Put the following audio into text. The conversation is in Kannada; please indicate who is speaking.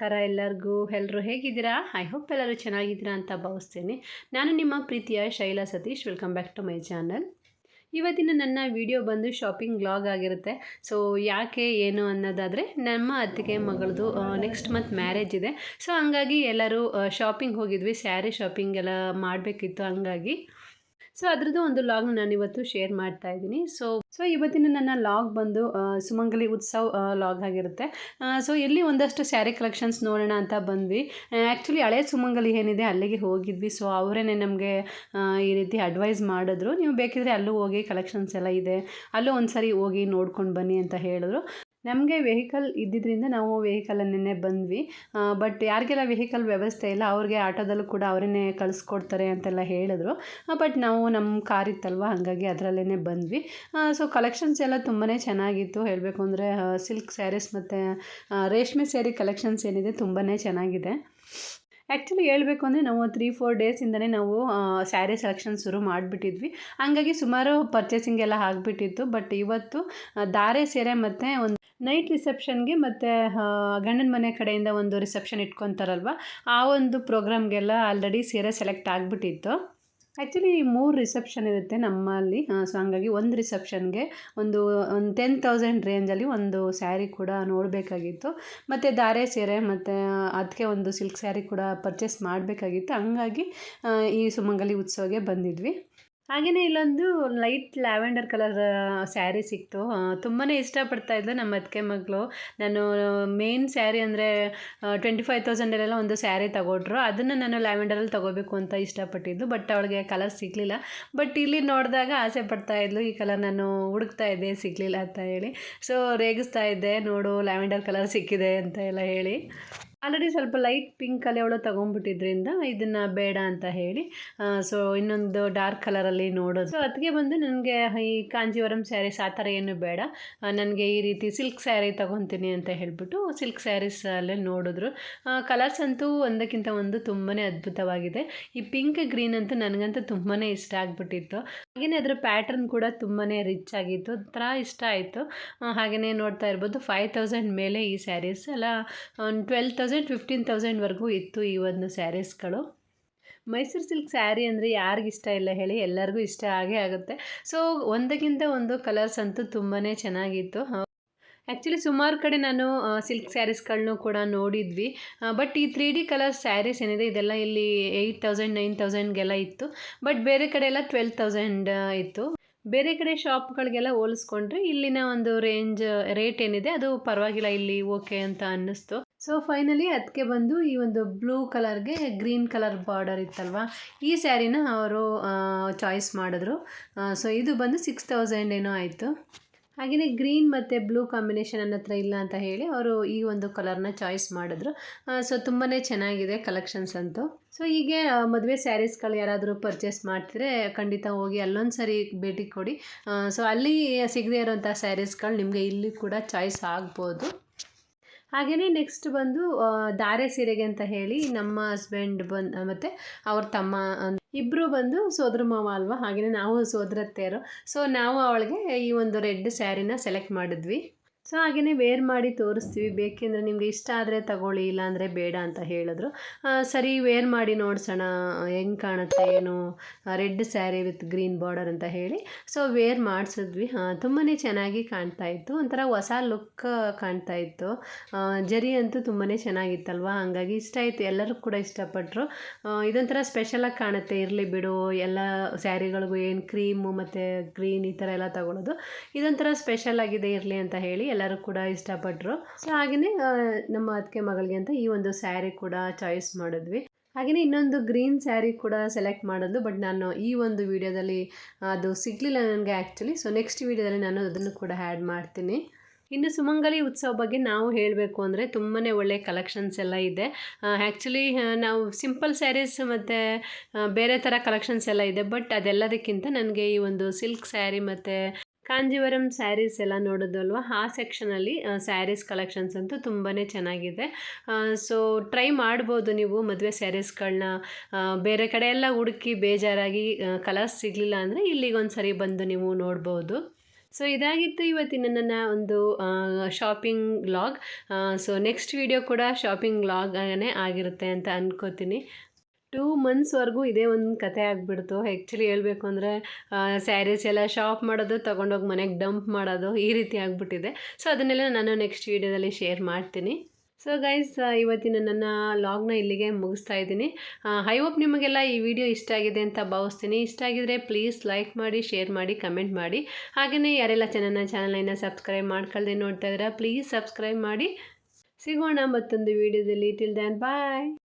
Speaker 1: ನಮಸ್ಕಾರ ಎಲ್ಲರಿಗೂ. ಎಲ್ಲರೂ ಹೇಗಿದ್ದೀರಾ? ಐ ಹೋಪ್ ಎಲ್ಲರೂ ಚೆನ್ನಾಗಿದ್ದೀರಾ ಅಂತ ಭಾವಿಸ್ತೀನಿ. ನಾನು ನಿಮ್ಮ ಪ್ರೀತಿಯ Shaila Satish. Welcome back to my channel ಇವತ್ತಿನ ನನ್ನ ವಿಡಿಯೋ ಬಂದು ಶಾಪಿಂಗ್ ವ್ಲಾಗ್ ಆಗಿರುತ್ತೆ. ಸೊ ಯಾಕೆ, ಏನು ಅನ್ನೋದಾದರೆ, ನಮ್ಮ ಅತ್ತಿಗೆ ಮಗಳದು ನೆಕ್ಸ್ಟ್ ಮಂತ್ ಮ್ಯಾರೇಜ್ ಇದೆ. ಸೊ ಹಂಗಾಗಿ ಎಲ್ಲರೂ ಶಾಪಿಂಗ್ ಹೋಗಿದ್ವಿ. ಸ್ಯಾರಿ ಶಾಪಿಂಗ್ ಎಲ್ಲ ಮಾಡಬೇಕಿತ್ತು, ಹಂಗಾಗಿ. ಸೊ ಅದರದ್ದು ಒಂದು ಲಾಗ್ನ ನಾನು ಇವತ್ತು ಶೇರ್ ಮಾಡ್ತಾ ಇದ್ದೀನಿ. ಸೊ ಸೊ ಇವತ್ತಿನ ನನ್ನ ಲಾಗ್ ಬಂದು ಸುಮಂಗಲಿ ಉತ್ಸವ್ ಲಾಗ್ ಆಗಿರುತ್ತೆ. ಸೊ ಇಲ್ಲಿ ಒಂದಷ್ಟು ಸ್ಯಾರಿ ಕಲೆಕ್ಷನ್ಸ್ ನೋಡೋಣ ಅಂತ ಬಂದ್ವಿ. ಆ್ಯಕ್ಚುಲಿ ಹಳೆ ಸುಮಂಗಲಿ ಏನಿದೆ ಅಲ್ಲಿಗೆ ಹೋಗಿದ್ವಿ. ಸೊ ಅವರೇ ನಮಗೆ ಈ ರೀತಿ ಅಡ್ವೈಸ್ ಮಾಡಿದ್ರು. ನೀವು ಬೇಕಿದ್ರೆ ಅಲ್ಲೂ ಹೋಗಿ ಕಲೆಕ್ಷನ್ಸ್ ಎಲ್ಲ ಇದೆ. ಅಲ್ಲೂ ಒಂದು ಸರಿ ಹೋಗಿ ನೋಡ್ಕೊಂಡು ಬನ್ನಿ ಅಂತ ಹೇಳಿದ್ರು. ನಮಗೆ ವೆಹಿಕಲ್ ಇದ್ದಿದ್ದರಿಂದ ನಾವು ವೆಹಿಕಲನ್ನೇ ಬಂದ್ವಿ. ಬಟ್ ಯಾರಿಗೆಲ್ಲ ವೆಹಿಕಲ್ ವ್ಯವಸ್ಥೆ ಇಲ್ಲ, ಅವ್ರಿಗೆ ಆಟೋದಲ್ಲೂ ಕೂಡ ಅವರನ್ನೇ ಕಳಿಸ್ಕೊಡ್ತಾರೆ ಅಂತೆಲ್ಲ ಹೇಳಿದ್ರು. ಬಟ್ ನಾವು ನಮ್ಮ ಕಾರ್ ಇತ್ತಲ್ವ, ಹಾಗಾಗಿ ಅದರಲ್ಲೇ ಬಂದ್ವಿ. ಸೊ ಕಲೆಕ್ಷನ್ಸ್ ಎಲ್ಲ ತುಂಬಾ ಚೆನ್ನಾಗಿತ್ತು. ಹೇಳಬೇಕು ಅಂದರೆ ಸಿಲ್ಕ್ ಸ್ಯಾರೀಸ್ ಮತ್ತು ರೇಷ್ಮೆ ಸ್ಯಾರಿ ಕಲೆಕ್ಷನ್ಸ್ ಏನಿದೆ ತುಂಬಾ ಚೆನ್ನಾಗಿದೆ. ಆ್ಯಕ್ಚುಲಿ ಹೇಳಬೇಕು ಅಂದರೆ ನಾವು ತ್ರೀ ಫೋರ್ ಡೇಸಿಂದನೇ ನಾವು ಸ್ಯಾರಿ ಸೆಲೆಕ್ಷನ್ ಶುರು ಮಾಡಿಬಿಟ್ಟಿದ್ವಿ. ಹಂಗಾಗಿ ಸುಮಾರು ಪರ್ಚೇಸಿಂಗ್ ಎಲ್ಲ ಆಗಿಬಿಟ್ಟಿತ್ತು. ಬಟ್ ಇವತ್ತು ಧಾರೆ ಸೀರೆ ಮತ್ತು ಒಂದು ನೈಟ್ ರಿಸೆಪ್ಷನ್ಗೆ ಮತ್ತು ಗಂಡನ ಮನೆ ಕಡೆಯಿಂದ ಒಂದು ರಿಸೆಪ್ಷನ್ ಇಟ್ಕೊತಾರಲ್ವ? ಆ ಒಂದು ಪ್ರೋಗ್ರಾಮ್ಗೆಲ್ಲ ಆಲ್ರೆಡಿ ಸೀರೆ ಸೆಲೆಕ್ಟ್ ಆಗಿಬಿಟ್ಟಿತ್ತು. ಆ್ಯಕ್ಚುಲಿ ಮೂರು ರಿಸೆಪ್ಷನ್ ಇರುತ್ತೆ ನಮ್ಮಲ್ಲಿ. ಸೊ ಹಂಗಾಗಿ ಒಂದು ರಿಸೆಪ್ಷನ್ಗೆ ಒಂದು ಒಂದು ಟೆನ್ ತೌಸಂಡ್ ರೇಂಜಲ್ಲಿ ಒಂದು ಸ್ಯಾರಿ ಕೂಡ ನೋಡಬೇಕಾಗಿತ್ತು. ಮತ್ತು ಧಾರೆ ಸೀರೆ ಮತ್ತು ಅದಕ್ಕೆ ಒಂದು ಸಿಲ್ಕ್ ಸ್ಯಾರಿ ಕೂಡ ಪರ್ಚೇಸ್ ಮಾಡಬೇಕಾಗಿತ್ತು. ಹಂಗಾಗಿ ಈ ಸುಮಂಗಲಿ ಉತ್ಸವಕ್ಕೆ ಬಂದಿದ್ವಿ. ಹಾಗೆಯೇ ಇಲ್ಲೊಂದು ಲೈಟ್ ಲ್ಯಾವೆಂಡರ್ ಕಲರ್ ಸ್ಯಾರಿ ಸಿಕ್ತು. ತುಂಬಾ ಇಷ್ಟಪಡ್ತಾ ಇದ್ಲು ನಮ್ಮ ಅದಕ್ಕೆ ಮಗಳು. ನಾನು ಮೇನ್ ಸ್ಯಾರಿ ಅಂದರೆ ಟ್ವೆಂಟಿ ಫೈವ್ ತೌಸಂಡಲ್ಲೆಲ್ಲ ಒಂದು ಸ್ಯಾರಿ ತಗೊಂಡ್ರು ಅದನ್ನು ನಾನು ಲ್ಯಾವೆಂಡರಲ್ಲಿ ತಗೋಬೇಕು ಅಂತ ಇಷ್ಟಪಟ್ಟಿದ್ದು. ಬಟ್ ಅವಳಿಗೆ ಕಲರ್ ಸಿಗಲಿಲ್ಲ. ಬಟ್ ಇಲ್ಲಿ ನೋಡಿದಾಗ ಆಸೆ ಪಡ್ತಾ ಇದ್ಲು, ಈ ಕಲರ್ ನಾನು ಹುಡುಕ್ತಾ ಇದ್ದೆ, ಸಿಗಲಿಲ್ಲ ಅಂತ ಹೇಳಿ. ಸೊ ರೇಗಿಸ್ತಾ ಇದ್ದೆ, ನೋಡು, ಲ್ಯಾವೆಂಡರ್ ಕಲರ್ ಸಿಕ್ಕಿದೆ ಅಂತ ಎಲ್ಲ ಹೇಳಿ. ಆಲ್ರೆಡಿ ಸ್ವಲ್ಪ ಲೈಟ್ ಪಿಂಕಲ್ಲಿ ಅವಳು ತೊಗೊಂಡ್ಬಿಟ್ಟಿದ್ರಿಂದ ಇದನ್ನು ಬೇಡ ಅಂತ ಹೇಳಿ ಸೊ ಇನ್ನೊಂದು ಡಾರ್ಕ್ ಕಲರಲ್ಲಿ ನೋಡೋದು. ಸೊ ಅದಕ್ಕೆ ಬಂದು ನನಗೆ ಈ ಕಾಂಜೀವರಂ ಸ್ಯಾರೀಸ್ ಆ ಥರ ಏನು ಬೇಡ ನನಗೆ ಈ ರೀತಿ ಸಿಲ್ಕ್ ಸ್ಯಾರಿ ತೊಗೊತೀನಿ ಅಂತ ಹೇಳಿಬಿಟ್ಟು ಸಿಲ್ಕ್ ಸ್ಯಾರೀಸ್ ಅಲ್ಲೇ ನೋಡಿದ್ರು. ಕಲರ್ಸ್ ಅಂತೂ ಒಂದಕ್ಕಿಂತ ಒಂದು ತುಂಬಾ ಅದ್ಭುತವಾಗಿದೆ. ಈ ಪಿಂಕ್ ಗ್ರೀನ್ ಅಂತೂ ನನಗಂತೂ ತುಂಬಾ ಇಷ್ಟ ಆಗಿಬಿಟ್ಟಿತ್ತು. ಹಾಗೆಯೇ ಅದರ ಪ್ಯಾಟರ್ನ್ ಕೂಡ ತುಂಬಾ ರಿಚ್ ಆಗಿತ್ತು, ಒಂಥರ ಇಷ್ಟ ಆಯಿತು. ಹಾಗೆಯೇ ನೋಡ್ತಾ ಇರ್ಬೋದು ಫೈವ್ ತೌಸಂಡ್ ಮೇಲೆ ಈ ಸ್ಯಾರೀಸ್ ಎಲ್ಲ ಒಂದು ಟ್ವೆಲ್ ಫಿಫ್ಟೀನ್ ತೌಸಂಡ್ವರೆಗೂ ಇತ್ತು ಈ ಒಂದು ಸ್ಯಾರೀಸ್ಗಳು. ಮೈಸೂರು ಸಿಲ್ಕ್ ಸ್ಯಾರಿ ಅಂದರೆ ಯಾರಿಗಿಷ್ಟ ಇಲ್ಲ ಹೇಳಿ ಎಲ್ಲರಿಗೂ ಇಷ್ಟ ಆಗೇ ಆಗುತ್ತೆ. ಸೊ, ಒಂದಕ್ಕಿಂತ ಒಂದು ಕಲರ್ಸ್ ಅಂತೂ ತುಂಬಾ ಚೆನ್ನಾಗಿತ್ತು. ಆ್ಯಕ್ಚುಲಿ ಸುಮಾರು ಕಡೆ ನಾನು ಸಿಲ್ಕ್ ಸ್ಯಾರೀಸ್ಗಳನ್ನೂ ಕೂಡ ನೋಡಿದ್ವಿ. ಬಟ್ ಈ ತ್ರೀ ಡಿ ಕಲರ್ ಸ್ಯಾರೀಸ್ ಏನಿದೆ, ಇದೆಲ್ಲ ಇಲ್ಲಿ ಏಯ್ಟ್ ತೌಸಂಡ್, ನೈನ್ ತೌಸಂಡ್ಗೆಲ್ಲ ಇತ್ತು. ಬಟ್ ಬೇರೆ ಕಡೆ ಎಲ್ಲ ಟ್ವೆಲ್ ತೌಸಂಡ್ ಇತ್ತು. ಬೇರೆ ಕಡೆ ಶಾಪ್ಗಳಿಗೆಲ್ಲ ಹೋಲಿಸ್ಕೊಂಡ್ರೆ ಇಲ್ಲಿನ ಒಂದು ರೇಂಜ್, ರೇಟ್ ಏನಿದೆ, ಅದು ಪರವಾಗಿಲ್ಲ, ಇಲ್ಲಿ ಓಕೆ ಅಂತ ಅನ್ನಿಸ್ತು. ಸೊ ಫೈನಲಿ ಅದಕ್ಕೆ ಬಂದು ಈ ಒಂದು ಬ್ಲೂ ಕಲರ್ಗೆ ಗ್ರೀನ್ ಕಲರ್ ಬಾರ್ಡರ್ ಇತ್ತಲ್ವ? ಈ ಸ್ಯಾರಿನ ಅವರು ಚಾಯ್ಸ್ ಮಾಡಿದ್ರು. ಸೊ ಇದು ಬಂದು ಸಿಕ್ಸ್ ತೌಸಂಡ್ ಏನೋ ಆಯಿತು. ಹಾಗೆಯೇ ಗ್ರೀನ್ ಮತ್ತು ಬ್ಲೂ ಕಾಂಬಿನೇಷನ್ ನನ್ನ ಹತ್ರ ಇಲ್ಲ ಅಂತ ಹೇಳಿ ಅವರು ಈ ಒಂದು ಕಲರ್ನ ಚಾಯ್ಸ್ ಮಾಡಿದ್ರು. ಸೊ ತುಂಬಾ ಚೆನ್ನಾಗಿದೆ ಕಲೆಕ್ಷನ್ಸ್ ಅಂತೂ. ಸೊ ಹೀಗೆ ಮದುವೆ ಸ್ಯಾರೀಸ್ಗಳು ಯಾರಾದರೂ ಪರ್ಚೇಸ್ ಮಾಡ್ತಿದ್ರೆ ಖಂಡಿತ ಹೋಗಿ ಅಲ್ಲೊಂದು ಸರಿ ಭೇಟಿ ಕೊಡಿ. ಸೊ ಅಲ್ಲಿ ಸಿಗದೇ ಇರೋಂಥ ಸ್ಯಾರೀಸ್ಗಳು ನಿಮಗೆ ಇಲ್ಲಿ ಕೂಡ ಚಾಯ್ಸ್ ಆಗ್ಬೋದು. ಹಾಗೆಯೇ ನೆಕ್ಸ್ಟ್ ಬಂದು ಧಾರೆ ಸೀರೆಗೆ ಅಂತ ಹೇಳಿ ನಮ್ಮ ಹಸ್ಬೆಂಡ್ ಬಂದು ಮತ್ತು ಅವ್ರ ತಮ್ಮ ಇಬ್ಬರು ಬಂದು ಸೋದರ ಮಾವ ಅಲ್ವಾ? ಹಾಗೆಯೇ ನಾವು ಸೋದರತ್ತೆಯರು ಸೊ ನಾವು ಅವಳಿಗೆ ಈ ಒಂದು ರೆಡ್ ಸ್ಯಾರಿನ ಸೆಲೆಕ್ಟ್ ಮಾಡಿದ್ವಿ. ಸೊ ಹಾಗೆಯೇ ವೇರ್ ಮಾಡಿ ತೋರಿಸ್ತೀವಿ. ಬೇಕೆಂದರೆ ನಿಮಗೆ ಇಷ್ಟ ಆದರೆ ತಗೊಳ್ಳಿ, ಇಲ್ಲಾಂದರೆ ಬೇಡ ಅಂತ ಹೇಳಿದ್ರು. ಸರಿ ವೇರ್ ಮಾಡಿ ನೋಡ್ಸೋಣ, ಹೆಂಗೆ ಕಾಣುತ್ತೆ, ಏನು red sari with green border ಅಂತ ಹೇಳಿ. ಸೊ ವೇರ್ ಮಾಡಿಸಿದ್ವಿ. ತುಂಬಾ ಚೆನ್ನಾಗಿ ಕಾಣ್ತಾ ಇತ್ತು. ಒಂಥರ ಹೊಸ ಲುಕ್ ಕಾಣ್ತಾ ಇತ್ತು. ಜರಿ ಅಂತೂ ತುಂಬಾ ಚೆನ್ನಾಗಿತ್ತಲ್ವ? ಹಾಗಾಗಿ ಇಷ್ಟ ಆಯಿತು. ಎಲ್ಲರೂ ಕೂಡ ಇಷ್ಟಪಟ್ಟರು ಇದೊಂಥರ ಸ್ಪೆಷಲಾಗಿ ಕಾಣುತ್ತೆ. ಇರಲಿ ಬಿಡು, ಎಲ್ಲ ಸ್ಯಾರಿಗಳಿಗೂ ಏನು ಕ್ರೀಮು ಮತ್ತು ಗ್ರೀನ್ ಈ ಥರ ಎಲ್ಲ ತಗೊಳ್ಳೋದು ಇದೊಂಥರ ಸ್ಪೆಷಲ್ ಆಗಿದೆ, ಇರಲಿ ಅಂತ ಹೇಳಿ ಎಲ್ಲರೂ ಕೂಡ ಇಷ್ಟಪಟ್ಟರು ಸೊ ಹಾಗೆಯೇ ನಮ್ಮ ಅದಕ್ಕೆ ಮಗಳಿಗೆ ಅಂತ ಈ ಒಂದು ಸ್ಯಾರಿ ಕೂಡ ಚಾಯ್ಸ್ ಮಾಡಿದ್ವಿ. ಹಾಗೆಯೇ ಇನ್ನೊಂದು ಗ್ರೀನ್ ಸ್ಯಾರಿ ಕೂಡ ಸೆಲೆಕ್ಟ್ ಮಾಡೋದು ಬಟ್ ನಾನು ಈ ಒಂದು ವಿಡಿಯೋದಲ್ಲಿ ಅದು ಸಿಗಲಿಲ್ಲ ನನಗೆ ಆ್ಯಕ್ಚುಲಿ ಸೊ ನೆಕ್ಸ್ಟ್ ವಿಡಿಯೋದಲ್ಲಿ ನಾನು ಅದನ್ನು ಕೂಡ ಆ್ಯಡ್ ಮಾಡ್ತೀನಿ. ಇನ್ನು ಸುಮಂಗಲಿ ಉತ್ಸವ ಬಗ್ಗೆ ನಾವು ಹೇಳಬೇಕು ಅಂದರೆ ತುಂಬಾ ಒಳ್ಳೆ ಕಲೆಕ್ಷನ್ಸ್ ಎಲ್ಲ ಇದೆ. ಆ್ಯಕ್ಚುಲಿ ನಾವು ಸಿಂಪಲ್ ಸ್ಯಾರೀಸ್ ಮತ್ತು ಬೇರೆ ಥರ ಕಲೆಕ್ಷನ್ಸ್ ಎಲ್ಲ ಇದೆ. ಬಟ್ ಅದೆಲ್ಲದಕ್ಕಿಂತ ನನಗೆ ಈ ಒಂದು ಸಿಲ್ಕ್ ಸ್ಯಾರಿ ಮತ್ತು ಕಾಂಜೀವರಂ ಸ್ಯಾರೀಸ್ ಎಲ್ಲ ನೋಡೋದಲ್ವ? ಆ ಸೆಕ್ಷನಲ್ಲಿ ಸ್ಯಾರೀಸ್ ಕಲೆಕ್ಷನ್ಸ್ ಅಂತೂ ತುಂಬಾ ಚೆನ್ನಾಗಿದೆ. ಸೊ ಟ್ರೈ ಮಾಡ್ಬೋದು ನೀವು ಮದುವೆ ಸ್ಯಾರೀಸ್ಗಳನ್ನ ಬೇರೆ ಕಡೆ ಎಲ್ಲ ಹುಡುಕಿ ಬೇಜಾರಾಗಿ ಕಲರ್ಸ್ ಸಿಗಲಿಲ್ಲ ಅಂದರೆ ಇಲ್ಲಿಗೆ ಒಂದು ಸರಿ ಬಂದು ನೀವು ನೋಡ್ಬೋದು. ಸೊ ಇದಾಗಿತ್ತು ಇವತ್ತಿನ ನನ್ನ ಒಂದು shopping vlog so next video ಕೂಡ ಶಾಪಿಂಗ್ ವ್ಲಾಗನೇ ಆಗಿರುತ್ತೆ ಅಂತ ಅನ್ಕೋತೀನಿ. ಟೂ ಮಂತ್ಸ್ವರೆಗೂ ಇದೇ ಒಂದು ಕತೆ ಆಗಿಬಿಡ್ತು. ಆ್ಯಕ್ಚುಲಿ ಹೇಳಬೇಕು ಅಂದರೆ ಸ್ಯಾರೀಸ್ ಎಲ್ಲ ಶಾಪ್ ಮಾಡೋದು, ತೊಗೊಂಡೋಗಿ ಮನೆಗೆ ಡಂಪ್ ಮಾಡೋದು ಈ ರೀತಿ ಆಗಿಬಿಟ್ಟಿದೆ. ಸೊ ಅದನ್ನೆಲ್ಲ ನಾನು ನೆಕ್ಸ್ಟ್ ವೀಡಿಯೋದಲ್ಲಿ ಶೇರ್ ಮಾಡ್ತೀನಿ. ಸೊ ಗೈಸ್ ಇವತ್ತಿನ ನನ್ನ ಲಾಗ್ನ ಇಲ್ಲಿಗೆ ಮುಗಿಸ್ತಾ ಇದ್ದೀನಿ. ಐ ಹೋಪ್ ನಿಮಗೆಲ್ಲ ಈ ವಿಡಿಯೋ ಇಷ್ಟ ಆಗಿದೆ ಅಂತ ಭಾವಿಸ್ತೀನಿ. ಇಷ್ಟ ಆಗಿದ್ರೆ ಪ್ಲೀಸ್ ಲೈಕ್ ಮಾಡಿ ಶೇರ್ ಮಾಡಿ ಕಮೆಂಟ್ ಮಾಡಿ. ಹಾಗೆಯೇ ಯಾರೆಲ್ಲ ಚೆನ್ನ ಚಾನಲನ್ನು ಸಬ್ಸ್ಕ್ರೈಬ್ ಮಾಡ್ಕೊಳ್ದೆ ನೋಡ್ತಾ ಇದ್ದೀರಾ ಪ್ಲೀಸ್ ಸಬ್ಸ್ಕ್ರೈಬ್ ಮಾಡಿ. ಸಿಗೋಣ ಮತ್ತೊಂದು ವಿಡಿಯೋದಲ್ಲಿ. ಟಿಲ್ ದ್ಯಾನ್ ಬಾಯ್